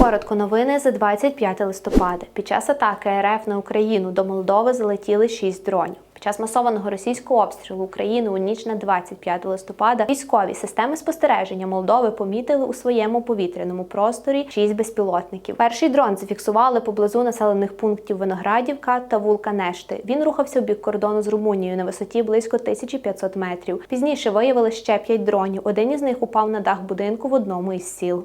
Коротко новини за 25 листопада. Під час атаки РФ на Україну до Молдови залетіли 6 дронів. Під час масованого російського обстрілу України у ніч на 25 листопада військові системи спостереження Молдови помітили у своєму повітряному просторі 6 безпілотників. Перший дрон зафіксували поблизу населених пунктів Виноградівка та Вулканешти. Він рухався в бік кордону з Румунією на висоті близько 1500 метрів. Пізніше виявили ще 5 дронів. Один із них упав на дах будинку в одному із сіл.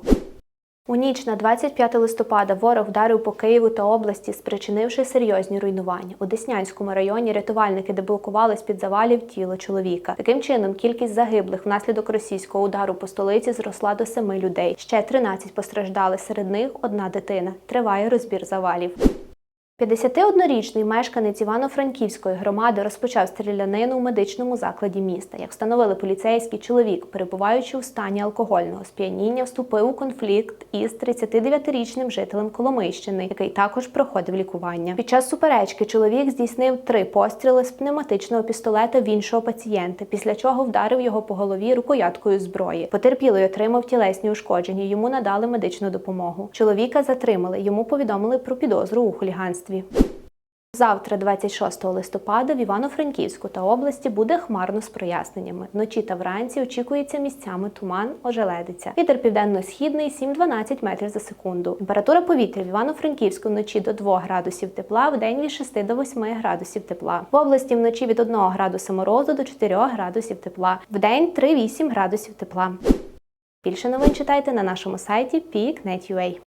У ніч на 25 листопада ворог вдарив по Києву та області, спричинивши серйозні руйнування. У Деснянському районі рятувальники деблокували з-під завалів тіло чоловіка. Таким чином, кількість загиблих внаслідок російського удару по столиці зросла до семи людей. Ще 13 постраждали. Серед них одна дитина. Триває розбір завалів. 51-річний мешканець Івано-Франківської громади розпочав стрілянину у медичному закладі міста. Як встановили поліцейський чоловік, перебуваючи у стані алкогольного сп'яніння, вступив у конфлікт із 39-річним жителем Коломийщини, який також проходив лікування. Під час суперечки чоловік здійснив три постріли з пневматичного пістолета в іншого пацієнта, після чого вдарив його по голові рукояткою зброї. Потерпілий отримав тілесні ушкодження. Йому надали медичну допомогу. Чоловіка затримали. Йому повідомили про підозру у хуліганстві. Завтра, 26 листопада, в Івано-Франківську та області буде хмарно з проясненнями. Вночі та вранці очікується місцями туман, ожеледиця. Вітер південно-східний 7-12 метрів за секунду. Температура повітря в Івано-Франківську вночі до 2 градусів тепла, в день від 6 до 8 градусів тепла. В області вночі від 1 градуса морозу до 4 градусів тепла. В день 3-8 градусів тепла. Більше новин читайте на нашому сайті peak.net.ua.